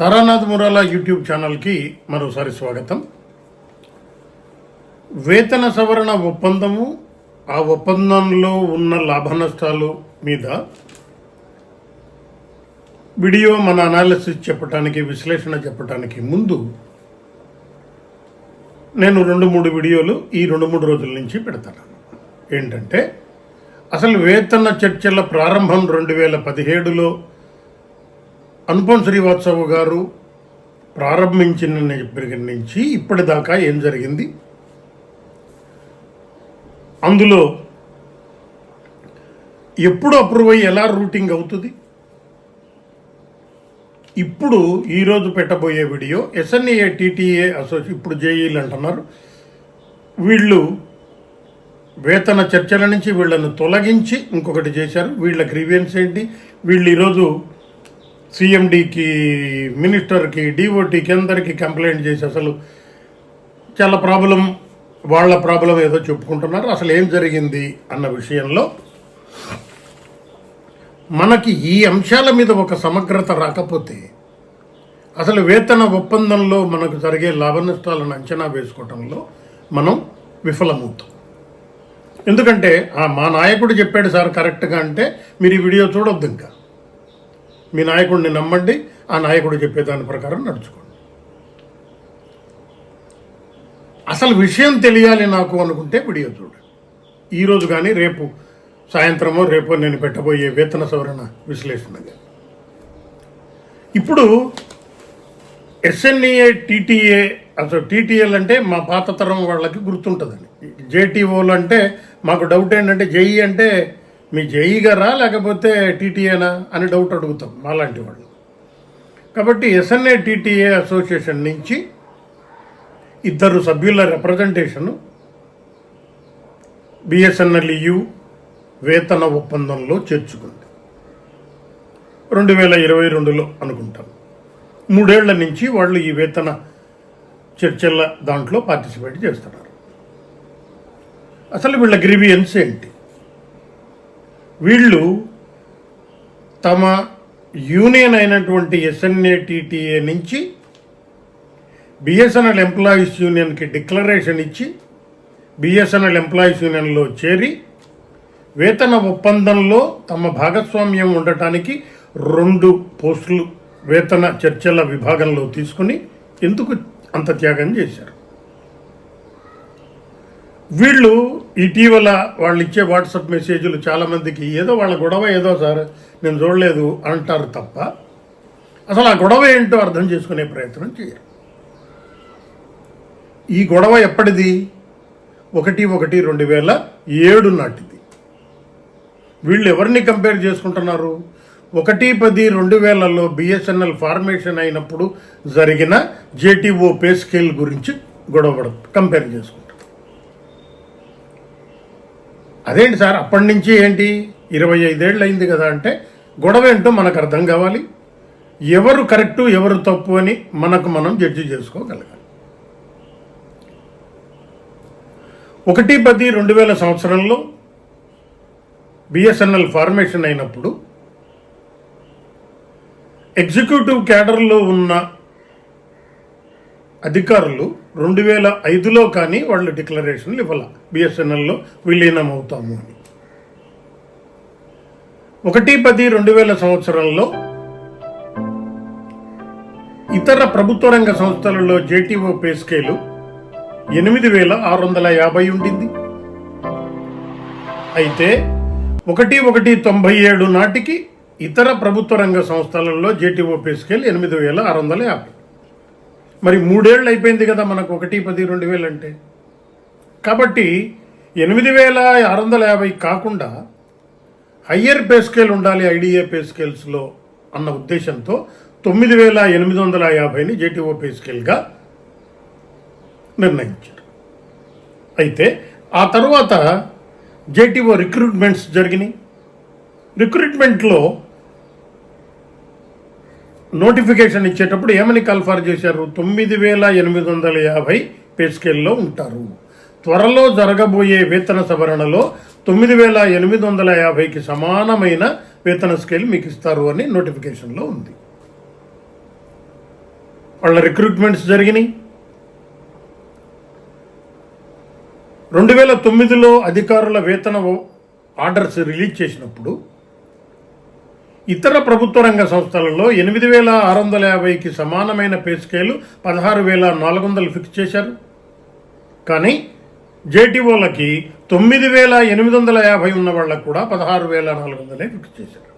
Taranath మురాలా YouTube ఛానల్కి మరోసారి స్వాగతం. వేతన సవరణ ఒప్పందము ఆ ఒప్పందంలో ఉన్న లాభ నష్టాలు మీద వీడియో మన అనాలిసిస్ చెప్పడానికి విశ్లేషణ చెప్పడానికి ముందు నేను రెండు మూడు వీడియోలు ఈ రెండు మూడు రోజుల నుంచి పెడతాను. ఏంటంటే అసలు వేతన చర్చల ప్రారంభం రెండు వేల పదిహేడులో అనుపం శ్రీవాత్సవ్ గారు ప్రారంభించిన దగ్గర నుంచి ఇప్పటిదాకా ఏం జరిగింది? అందులో ఎప్పుడు అప్రూవ్ అయ్యి ఎలా రూటింగ్ అవుతుంది? ఇప్పుడు ఈరోజు పెట్టబోయే వీడియో ఎస్ఎన్ఏ టీటీఏ అసోసి ఇప్పుడు జేఈలు అంటున్నారు. వీళ్ళు వేతన చర్చల నుంచి వీళ్ళను తొలగించి ఇంకొకటి చేశారు. వీళ్ళ గ్రీవియన్స్ ఏంటి? వీళ్ళు ఈరోజు సీఎండికి మినిస్టర్కి డిఓటీకి అందరికీ కంప్లైంట్ చేసి అసలు చాలా ప్రాబ్లం వాళ్ళ ప్రాబ్లం ఏదో చెప్పుకుంటున్నారు. అసలు ఏం జరిగింది అన్న విషయంలో మనకి ఈ అంశాల మీద ఒక సమగ్రత రాకపోతే అసలు వేతన ఒప్పందంలో మనకు జరిగే లాభ నష్టాలను అంచనా వేసుకోవటంలో మనం విఫలమవుతాం. ఎందుకంటే మా నాయకుడు చెప్పాడు సార్ కరెక్ట్గా అంటే మీరు ఈ వీడియో చూడొద్దు ఇంకా. మీ నాయకుడిని నమ్మండి ఆ నాయకుడు చెప్పే దాని ప్రకారం నడుచుకోండి. అసలు విషయం తెలియాలి నాకు అనుకుంటే వీడియో చూడండి. ఈరోజు కానీ రేపు సాయంత్రమో రేపో నేను పెట్టబోయే వేతన సవరణ విశ్లేషణగా ఇప్పుడు ఎస్ఎన్ఈఏ టీటీఏ అసలు టీటీఎల్ అంటే మా పాత తరం వాళ్ళకి గుర్తుంటుందని జేటీఓలు అంటే మాకు డౌట్ ఏంటంటే జేఈ అంటే మీ జేఈ గారా లేకపోతే టీటీఏనా అని డౌట్ అడుగుతాం మాలాంటి వాళ్ళు. కాబట్టి ఎస్ఎన్ఏ టీటీఏ అసోసియేషన్ నుంచి ఇద్దరు సభ్యుల రిప్రజెంటేషను బిఎస్ఎన్ఎల్ యు వేతన ఒప్పందంలో చేర్చుకుంది. రెండు వేల ఇరవై రెండులో అనుకుంటాం. మూడేళ్ళ నుంచి వాళ్ళు ఈ వేతన చర్చల దాంట్లో పార్టిసిపేట్ చేస్తున్నారు. అసలు వీళ్ళ గ్రీవియన్స్ ఏంటి? వీళ్ళు తమ యూనియన్ అయినటువంటి ఎస్ఎన్ఏటిటిఏ నుంచి బిఎస్ఎన్ఎల్ ఎంప్లాయీస్ యూనియన్కి డిక్లరేషన్ ఇచ్చి బిఎస్ఎన్ఎల్ ఎంప్లాయీస్ యూనియన్లో చేరి వేతన ఒప్పందంలో తమ భాగస్వామ్యం ఉండటానికి రెండు పోస్టులు వేతన చర్చల విభాగంలో తీసుకుని ఎందుకు అంత త్యాగం చేశారు? వీళ్ళు ఇటీవల వాళ్ళు ఇచ్చే వాట్సాప్ మెసేజ్లు చాలామందికి ఏదో వాళ్ళ గొడవ ఏదో సార్ నేను చూడలేదు అంటారు తప్ప అసలు ఆ గొడవ ఏంటో అర్థం చేసుకునే ప్రయత్నం చేయరు. ఈ గొడవ ఎప్పటిది? ఒకటి ఒకటి రెండు వేల ఏడు నాటిది. వీళ్ళు ఎవరిని కంపేర్ చేసుకుంటున్నారు? ఒకటి పది రెండు వేలలో బిఎస్ఎన్ఎల్ ఫార్మేషన్ అయినప్పుడు జరిగిన జేటీఓ పే స్కేల్ గురించి గొడవ కంపేర్ చేసుకుంటారు అదేంటి సార్? అప్పటి నుంచి ఏంటి? ఇరవై ఐదేళ్ళు అయింది కదా అంటే గొడవ ఏంటో మనకు అర్థం కావాలి. ఎవరు కరెక్టు ఎవరు తప్పు అని మనకు మనం జడ్జి చేసుకోగలగాలి. ఒకటి పది రెండు వేల సంవత్సరంలో బిఎస్ఎన్ఎల్ ఫార్మేషన్ అయినప్పుడు ఎగ్జిక్యూటివ్ క్యాడర్లో ఉన్న అధికారులు రెండు వేల ఐదులో కానీ వాళ్ళు డిక్లరేషన్లు ఇవ్వాల. బిఎస్ఎన్ఎల్లో విలీనం అవుతాము అని. ఒకటి పది రెండు వేల సంవత్సరంలో ఇతర ప్రభుత్వ రంగ సంస్థలలో జేటీఓ పే స్కేలు ఎనిమిది వేల ఆరు వందల యాభై ఉండింది. అయితే ఒకటి ఒకటి తొంభై ఏడు నాటికి ఇతర ప్రభుత్వ రంగ సంస్థలలో జేటీఓ పే స్కేల్ ఎనిమిది వేల ఆరు వందల యాభై. మరి మూడేళ్ళు అయిపోయింది కదా మనకు ఒకటి పది రెండు వేలు అంటే. కాబట్టి ఎనిమిది వేల ఆరు వందల యాభై కాకుండా హయ్యర్ పే స్కేల్ ఉండాలి ఐడిఏ పే స్కేల్స్లో అన్న ఉద్దేశంతో తొమ్మిది వేల ఎనిమిది వందల యాభైని జేటీఓ పే స్కేల్గా నిర్ణయించారు. అయితే ఆ తర్వాత జేటీఓ రిక్రూట్మెంట్స్ జరిగినాయి. రిక్రూట్మెంట్లో నోటిఫికేషన్ ఇచ్చేటప్పుడు ఏమని కల్ఫార్ చేశారు? తొమ్మిది వేల ఎనిమిది వందల యాభై పే స్కేల్లో ఉంటారు. త్వరలో జరగబోయే వేతన సవరణలో తొమ్మిది వేల ఎనిమిది వందల యాభైకి సమానమైన వేతన స్కేల్ మీకు ఇస్తారు అని నోటిఫికేషన్లో ఉంది. వాళ్ళ రిక్రూట్మెంట్స్ జరిగినాయి. రెండు వేల తొమ్మిదిలో అధికారుల వేతన ఆర్డర్స్ రిలీజ్ చేసినప్పుడు ఇతర ప్రభుత్వ రంగ సంస్థలలో ఎనిమిది వేల ఆరు వందల యాభైకి సమానమైన పే స్కేలు పదహారు వేల నాలుగు వందలు ఫిక్స్ చేశారు. కానీ జేటీఓలకి తొమ్మిది వేల ఎనిమిది వందల యాభై ఉన్న వాళ్ళకు కూడా పదహారు వేల నాలుగు వందలే ఫిక్స్ చేశారు.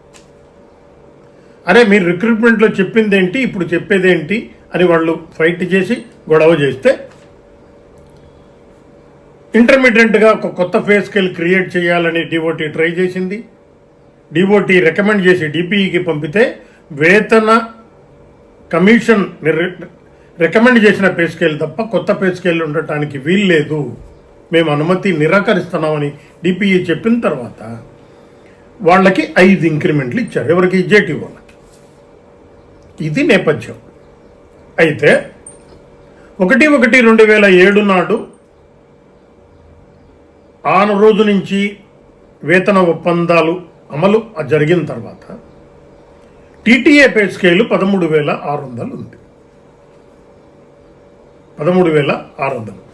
అరే మీరు రిక్రూట్మెంట్లో చెప్పింది ఏంటి ఇప్పుడు చెప్పేదేంటి? అని వాళ్ళు ఫైట్ చేసి గొడవ చేస్తే ఇంటర్మీడియట్గా ఒక కొత్త ఫేస్ స్కేల్ క్రియేట్ చేయాలని డిఓటీ ట్రై చేసింది. డిఓటీ రికమెండ్ చేసి డిపిఈకి పంపితే వేతన కమిషన్ రికమెండ్ చేసిన పే స్కేల్ తప్ప కొత్త పే స్కేల్ ఉండటానికి వీల్లేదు. మేము అనుమతి నిరాకరిస్తున్నామని డిపిఏ చెప్పిన తర్వాత వాళ్ళకి ఐదు ఇంక్రిమెంట్లు ఇచ్చారు. ఎవరికి? జేటీ వాళ్ళకి. ఇది నేపథ్యం. అయితే ఒకటి ఒకటి రెండు వేల ఏడు నాడు ఆ రోజు నుంచి వేతన ఒప్పందాలు అమలు జరిగిన తర్వాత టీటీఏ పే స్కేలు పదమూడు వేల ఆరు వందలు ఉంది. పదమూడు వేల ఆరు వందలు.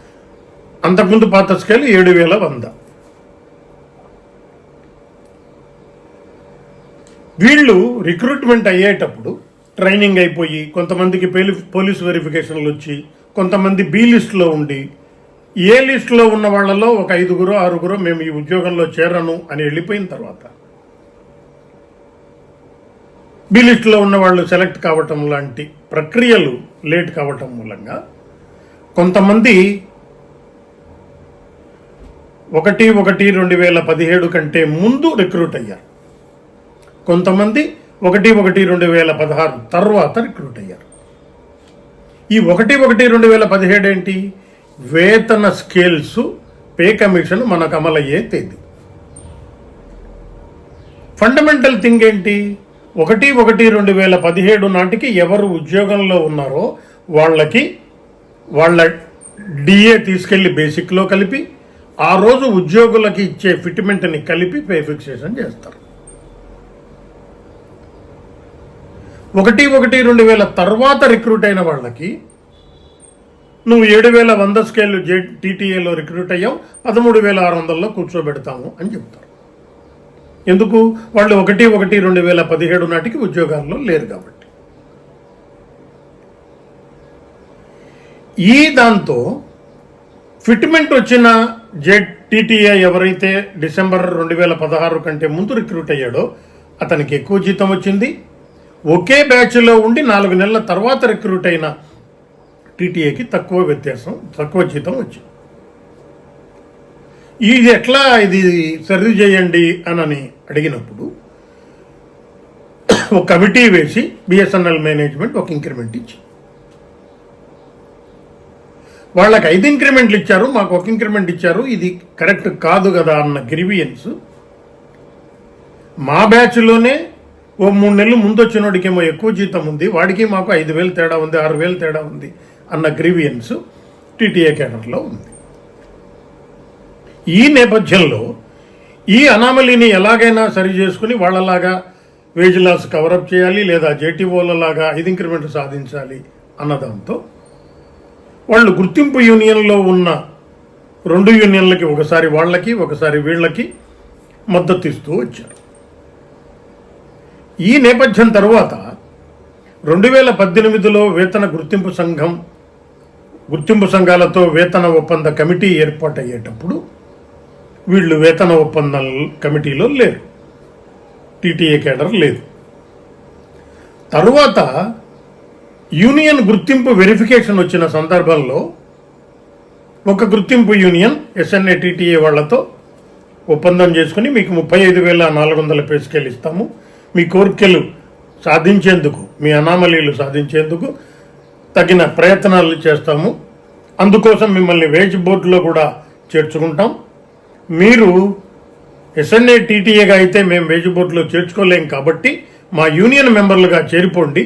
అంతకుముందు పాత స్కేల్ ఏడు వేల వంద. వీళ్ళు రిక్రూట్మెంట్ అయ్యేటప్పుడు ట్రైనింగ్ అయిపోయి కొంతమందికి పేలి- పోలీస్ వెరిఫికేషన్లు వచ్చి కొంతమంది బి లిస్టులో ఉండి ఏ లిస్టులో ఉన్న వాళ్ళలో ఒక ఐదుగురు ఆరుగురు మేము ఈ ఉద్యోగంలో చేరను అని వెళ్ళిపోయిన తర్వాత. బి లిస్టులో ఉన్న వాళ్ళు సెలెక్ట్ కావటం లాంటి ప్రక్రియలు లేట్ కావటం మూలంగా కొంతమంది ఒకటి ఒకటి రెండు వేల పదిహేడు కంటే ముందు రిక్రూట్ అయ్యారు. కొంతమంది ఒకటి ఒకటి రెండు వేల పదహారు తర్వాత రిక్రూట్ అయ్యారు. ఈ ఒకటి ఒకటి రెండు వేల పదిహేడు ఏంటి? వేతన స్కేల్స్ పే కమిషన్ మనకు అమలయ్యే తేదీ. ఫండమెంటల్ థింగ్ ఏంటి? ఒకటి ఒకటి రెండు వేల పదిహేడు నాటికి ఎవరు ఉద్యోగంలో ఉన్నారో వాళ్ళకి వాళ్ళ డిఏ తీసుకెళ్ళి బేసిక్లో కలిపి ఆ రోజు ఉద్యోగులకి ఇచ్చే ఫిట్మెంట్ని కలిపి పే ఫిక్సేషన్ చేస్తారు. ఒకటి ఒకటి రెండు వేల తర్వాత రిక్రూట్ అయిన వాళ్ళకి నువ్వు ఏడు వేల వంద స్కేల్ జే టీటీఏలో రిక్రూట్ అయ్యావు పదమూడు వేల ఆరు వందల్లో కూర్చోబెడతాము అని చెప్తారు. ఎందుకు? వాళ్ళు ఒకటి ఒకటి రెండు వేల పదిహేడు నాటికి ఉద్యోగాల్లో లేరు కాబట్టి. ఈ దాంతో ఫిట్మెంట్ వచ్చిన జెడ్ టీటీఏ ఎవరైతే డిసెంబర్ రెండు వేల పదహారు కంటే ముందు రిక్రూట్ అయ్యాడో అతనికి ఎక్కువ జీతం వచ్చింది. ఒకే బ్యాచ్లో ఉండి నాలుగు నెలల తర్వాత రిక్రూట్ అయిన టీటీఏకి తక్కువ వ్యత్యాసం తక్కువ జీతం వచ్చింది. ఇది ఎట్లా ఇది సరి చేయండి అని అడిగినప్పుడు ఒక కమిటీ వేసి బిఎస్ఎన్ఎల్ మేనేజ్మెంట్ ఒక ఇంక్రిమెంట్ ఇచ్చి వాళ్ళకి ఐదు ఇంక్రిమెంట్లు ఇచ్చారు మాకు ఒక ఇంక్రిమెంట్ ఇచ్చారు ఇది కరెక్ట్ కాదు కదా అన్న గ్రివియన్స్. మా బ్యాచ్లోనే ఓ మూడు నెలలు ముందు వచ్చినోడికేమో ఎక్కువ జీతం ఉంది వాడికి మాకు ఐదు వేలు తేడా ఉంది ఆరు వేలు తేడా ఉంది అన్న గ్రీవియన్స్ టీటీఏ కేడర్లో ఉంది. ఈ నేపథ్యంలో ఈ అనామలీని ఎలాగైనా సరి చేసుకుని వాళ్ళలాగా వేజ్ లాస్ కవరప్ చేయాలి లేదా జేటీఓలలాగా ఐదు ఇంక్రిమెంట్ సాధించాలి అన్నదాంతో వాళ్ళు గుర్తింపు యూనియన్లో ఉన్న రెండు యూనియన్లకి ఒకసారి వాళ్ళకి ఒకసారి వీళ్ళకి మద్దతు ఇస్తూ వచ్చారు. ఈ నేపథ్యం తరువాత రెండు వేల పద్దెనిమిదిలో వేతన గుర్తింపు సంఘం గుర్తింపు సంఘాలతో వేతన ఒప్పంద కమిటీ ఏర్పాటయ్యేటప్పుడు వీళ్ళు వేతన ఒప్పందం కమిటీలో లేరు. టీటీఏ కేడర్ లేదు. తరువాత యూనియన్ గుర్తింపు వెరిఫికేషన్ వచ్చిన సందర్భంలో ఒక గుర్తింపు యూనియన్ ఎస్ఎన్ఏ టీటీఏ వాళ్ళతో ఒప్పందం చేసుకుని మీకు ముప్పై ఐదు వేల నాలుగు వందల పేసుకెళ్ళి ఇస్తాము. మీ కోరికలు సాధించేందుకు మీ అనామలీలు సాధించేందుకు తగిన ప్రయత్నాలు చేస్తాము. అందుకోసం మిమ్మల్ని వేజ్ బోర్డులో కూడా చేర్చుకుంటాం. మీరు ఎస్ఎన్ఏ టీటీఏగా అయితే మేము వేజ్ బోర్డులో చేర్చుకోలేం కాబట్టి మా యూనియన్ మెంబర్లుగా చేరిపోండి.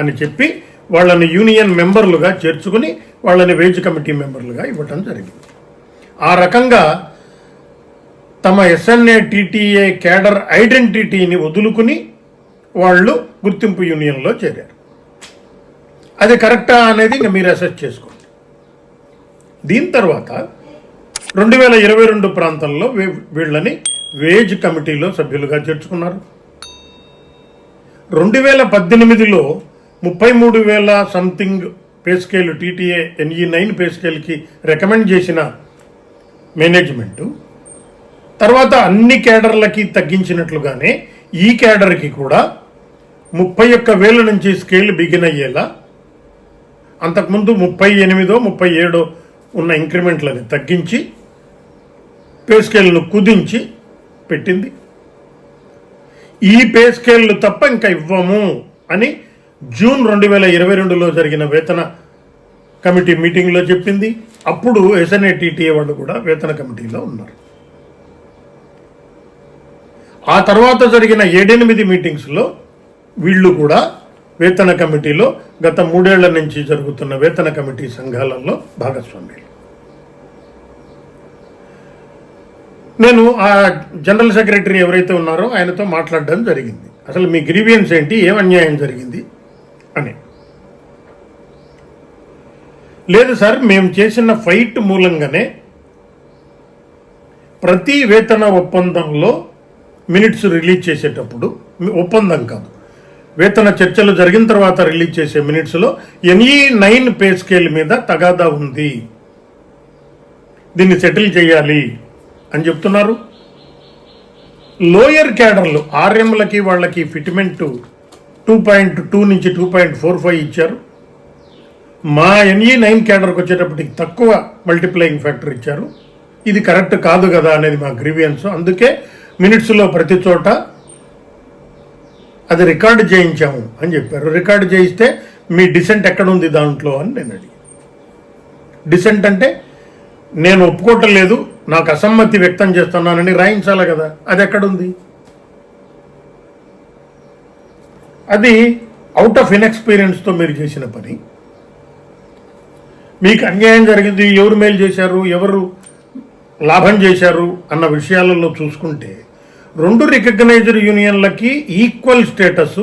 అని చెప్పి వాళ్ళని యూనియన్ మెంబర్లుగా చేర్చుకుని వాళ్ళని వేజ్ కమిటీ మెంబర్లుగా ఇవ్వటం జరిగింది. ఆ రకంగా తమ ఎస్ఎన్ఏ టీటీఏ కేడర్ ఐడెంటిటీని వదులుకుని వాళ్ళు గుర్తింపు యూనియన్లో చేరారు. అది కరెక్టా అనేది ఇంకా మీరు అసెస్ చేసుకోండి. దీని తర్వాత రెండు వేల ఇరవై రెండు ప్రాంతంలో వీళ్ళని వేజ్ కమిటీలో సభ్యులుగా చేర్చుకున్నారు. రెండు వేల పద్దెనిమిదిలో ముప్పై మూడు వేల something pay scale TTA NE nine pay స్కేల్కి recommend చేసిన మేనేజ్మెంటు. తర్వాత అన్ని కేడర్లకి తగ్గించినట్లుగానే ఈ కేడర్కి కూడా ముప్పై ఒక్క వేల నుంచి స్కేల్ బిగిన్ అయ్యేలా అంతకుముందు ముప్పై ఎనిమిదో ముప్పై ఏడో ఉన్న ఇంక్రిమెంట్లని తగ్గించి పే స్కేల్ను కుదించి పెట్టింది. ఈ పే స్కేళ్ళు తప్ప ఇంకా ఇవ్వము అని జూన్ రెండు వేల ఇరవై రెండులో జరిగిన వేతన కమిటీ మీటింగ్లో చెప్పింది. అప్పుడు ఎస్ఎన్ఏటీటీఏ వాళ్ళు కూడా వేతన కమిటీలో ఉన్నారు. ఆ తర్వాత జరిగిన ఏడెనిమిది మీటింగ్స్లో వీళ్ళు కూడా వేతన కమిటీలో గత మూడేళ్ళ నుంచి జరుగుతున్న వేతన కమిటీ సంఘాలలో భాగస్వామ్యులు నేను ఆ జనరల్ సెక్రటరీ ఎవరైతే ఉన్నారో ఆయనతో మాట్లాడడం జరిగింది. అసలు మీ గ్రీవియన్స్ ఏంటి? ఏం అన్యాయం జరిగింది? అని లేదు సార్ మేము చేసిన ఫైట్ మూలంగానే ప్రతి వేతన ఒప్పందంలో మినిట్స్ రిలీజ్ చేసేటప్పుడు ఒప్పందం కాదు. వేతన చర్చలు జరిగిన తర్వాత రిలీజ్ చేసే మినిట్స్లో ఎన్ఈ నైన్ పే స్కేల్ మీద తగాదా ఉంది. దీన్ని సెటిల్ చేయాలి అని చెప్తున్నారు. లోయర్ క్యాడర్లు ఆర్ఎంలకి వాళ్ళకి ఫిట్మెంట్ టూ పాయింట్ టూ నుంచి టూ పాయింట్ ఫోర్ ఫైవ్ ఇచ్చారు. మా ఎన్ఈ నైన్ క్యాడర్కి వచ్చేటప్పటికి తక్కువ మల్టిప్లయింగ్ ఫ్యాక్టర్ ఇచ్చారు. ఇది కరెక్ట్ కాదు కదా అనేది మా గ్రీవియన్స్ అందుకే మినిట్స్లో ప్రతి చోట అది రికార్డు చేయించాము అని చెప్పారు. రికార్డు చేయిస్తే మీ డిసెంట్ ఎక్కడ ఉంది దాంట్లో అని నేను అడిగి డిసెంట్ అంటే నేను ఒప్పుకోవటం లేదు నాకు అసమ్మతి వ్యక్తం చేస్తున్నానని రాయించాలి కదా. అది ఎక్కడుంది? అది అవుట్ ఆఫ్ ఇన్ఎక్స్పీరియన్స్తో మీరు చేసిన పని. మీకు అన్యాయం జరిగింది ఎవరు మేలు చేశారు ఎవరు లాభం చేశారు అన్న విషయాలలో చూసుకుంటే రెండు రికగ్నైజ్డ్ యూనియన్లకి ఈక్వల్ స్టేటస్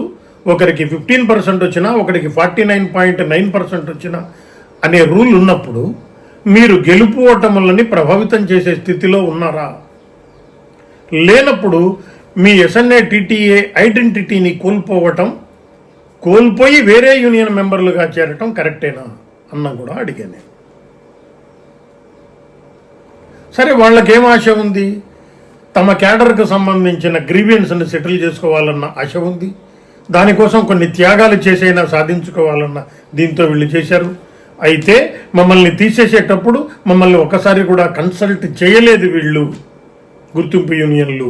ఒకరికి ఫిఫ్టీన్ పర్సెంట్ వచ్చినా ఒకరికి forty nine point nine percent వచ్చినా అనే రూల్ ఉన్నప్పుడు మీరు గెలుపు ఓటములని ప్రభావితం చేసే స్థితిలో ఉన్నారా? లేనప్పుడు మీ ఎస్ఎన్ఏ టీటీఏ ఐడెంటిటీని కోల్పోవటం కోల్పోయి వేరే యూనియన్ మెంబర్లుగా చేరటం కరెక్టేనా అన్న కూడా అడిగాను నేను. సరే వాళ్ళకేం ఆశ ఉంది? తమ క్యాడర్కు సంబంధించిన గ్రీవియన్స్ని సెటిల్ చేసుకోవాలన్న ఆశ ఉంది. దానికోసం కొన్ని త్యాగాలు చేసైనా సాధించుకోవాలన్న దీంతో వీళ్ళు చేశారు. అయితే మమ్మల్ని తీసేసేటప్పుడు మమ్మల్ని ఒకసారి కూడా కన్సల్ట్ చేయలేదు వీళ్ళు గుర్తింపు యూనియన్లు.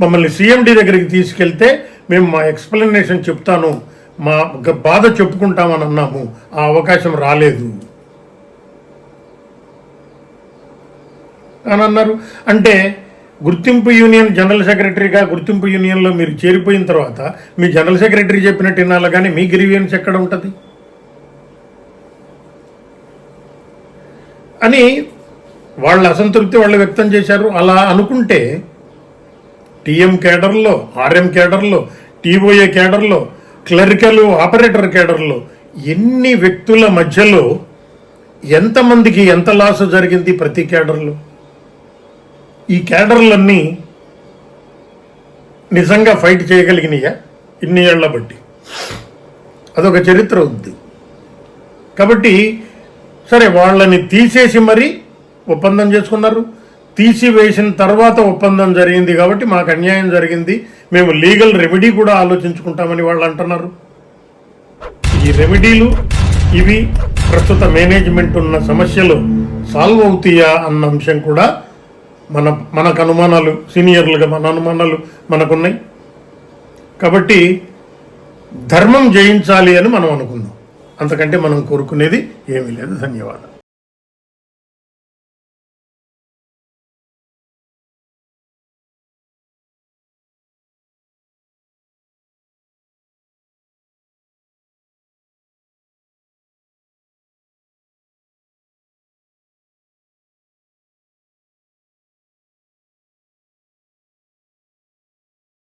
మమ్మల్ని సీఎండి దగ్గరికి తీసుకెళ్తే మేము మా ఎక్స్ప్లెనేషన్ చెప్తాను. మా గ- బాధ చెప్పుకుంటామని అన్నాము. ఆ అవకాశం రాలేదు. అని అన్నారు. అంటే గుర్తింపు యూనియన్ జనరల్ సెక్రటరీగా గుర్తింపు యూనియన్లో మీరు చేరిపోయిన తర్వాత మీ జనరల్ సెక్రటరీ చెప్పినట్టు వినాలి కానీ మీ గ్రీవియన్స్ ఎక్కడ ఉంటుంది? అని వాళ్ళ అసంతృప్తి వాళ్ళు వ్యక్తం చేశారు. అలా అనుకుంటే టీఎం కేడర్లో ఆర్ఎం కేడర్లో టీఓఏ కేడర్లో క్లరికల్ ఆపరేటర్ కేడర్లో ఎన్ని వ్యక్తుల మధ్యలో ఎంతమందికి ఎంత లాస్ జరిగింది ప్రతి కేడర్లో? ఈ కేడర్లన్నీ నిజంగా ఫైట్ చేయగలిగినాయా? ఇన్ని ఏళ్ళ బట్టి. అదొక చరిత్ర ఉంది. కాబట్టి సరే వాళ్ళని తీసేసి మరీ ఒప్పందం చేసుకున్నారు. తీసివేసిన తర్వాత ఒప్పందం జరిగింది కాబట్టి మాకు అన్యాయం జరిగింది. మేము లీగల్ రెమెడీ కూడా ఆలోచించుకుంటామని వాళ్ళు అంటున్నారు. ఈ రెమెడీలు ఇవి ప్రస్తుత మేనేజ్మెంట్ ఉన్న సమస్యలు సాల్వ్ అవుతాయా అన్న అంశం కూడా మన మనకు అనుమానాలు సీనియర్లుగా మన అనుమానాలు మనకున్నాయి. కాబట్టి ధర్మం జయించాలి అని మనం అనుకుందాం అంతకంటే మనం కోరుకునేది ఏమీ లేదు. ధన్యవాదాలు.